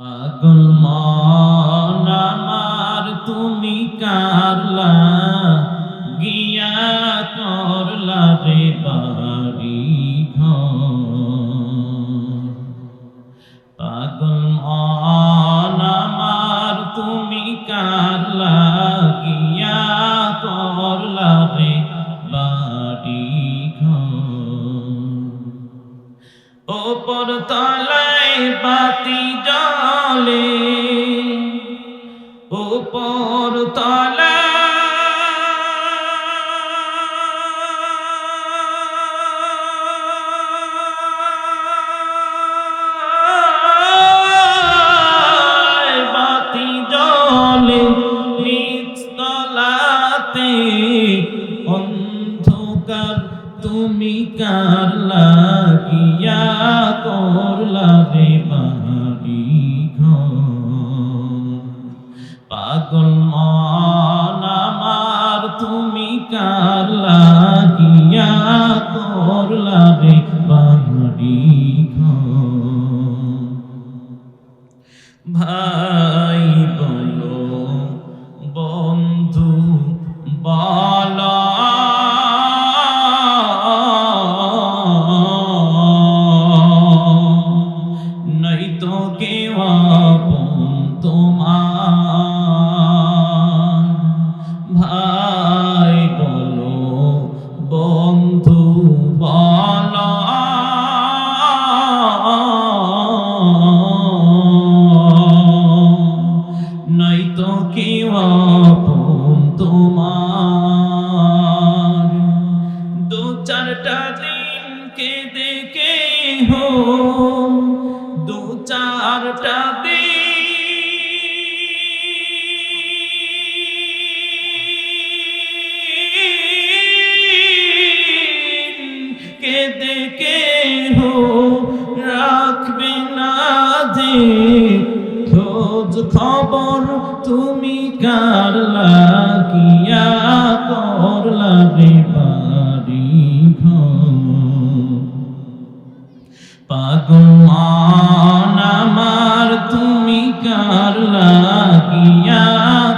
পাগল মন আমার তুমি কারলা তলাতে অন্ধকার তুমি কার লাগিয়া করলা রে বাড়ি ঘর? পাগল মন আমার তুমি কার তো কেউ তোমার। দু চারটা দিন কে দেখে হো দু চারটা দিন খবর তুমি কার লাগিয়া করলা রে বাড়ি পাগল আমার, তুমি কার লাগিয়া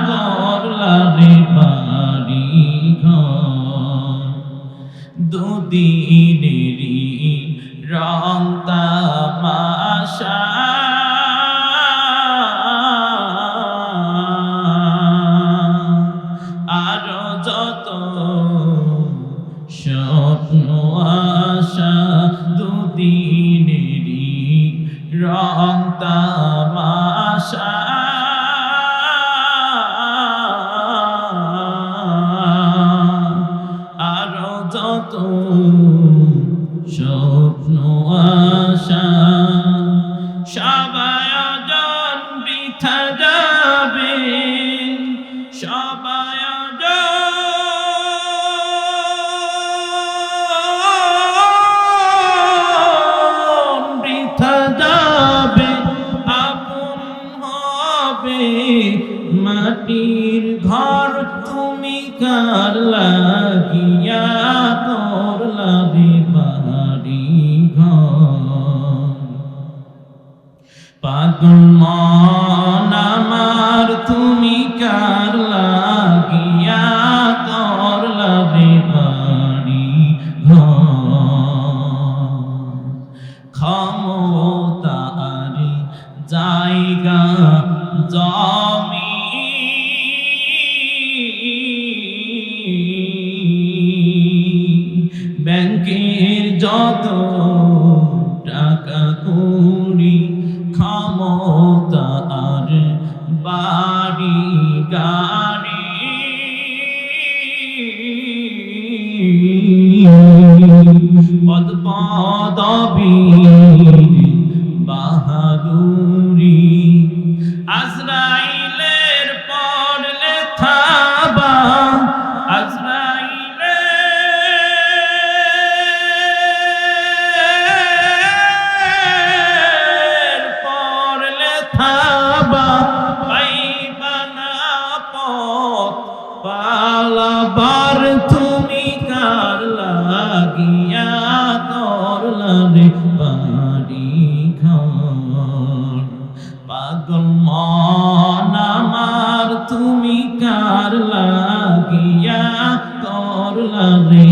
করলা রে বাড়ি দুদিনেরই রং তামাশা তামাশা আরও যত স্বপ্ন কার লাগিয়া করলা রে বাড়ি ঘর? পাগল মন আমার, তুমি কার লাগিয়া করলা রে বাড়ি ঘর? ক্ষমতার জায়গা জমি। ব্যাংকের যত টাকা কুড়ি ক্ষমতা তুমি কার লাগিয়া করলা রে?